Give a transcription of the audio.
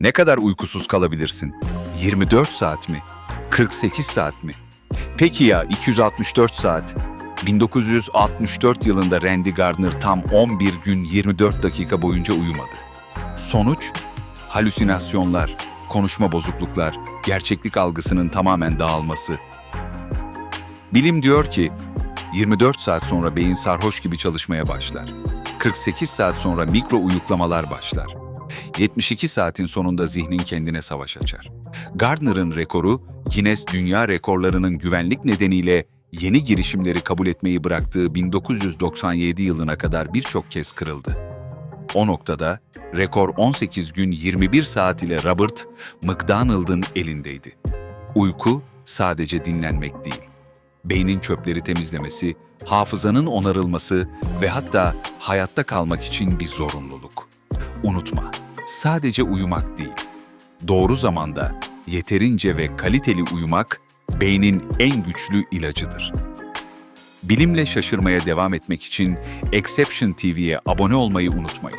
Ne kadar uykusuz kalabilirsin? 24 saat mi? 48 saat mi? Peki ya 264 saat? 1964 yılında Randy Gardner tam 11 gün 24 dakika boyunca uyumadı. Sonuç? Halüsinasyonlar, konuşma bozukluklar, gerçeklik algısının tamamen dağılması. Bilim diyor ki 24 saat sonra beyin sarhoş gibi çalışmaya başlar. 48 saat sonra mikro uyuklamalar başlar. 72 saatin sonunda zihnin kendine savaş açar. Gardner'ın rekoru, Guinness Dünya Rekorlarının güvenlik nedeniyle yeni girişimleri kabul etmeyi bıraktığı 1997 yılına kadar birçok kez kırıldı. O noktada rekor 18 gün 21 saat ile Robert McDonald'ın elindeydi. Uyku sadece dinlenmek değil. Beynin çöpleri temizlemesi, hafızanın onarılması ve hatta hayatta kalmak için bir zorunluluk. Unutma, sadece uyumak değil. Doğru zamanda, yeterince ve kaliteli uyumak beynin en güçlü ilacıdır. Bilimle şaşırmaya devam etmek için Exception TV'ye abone olmayı unutmayın.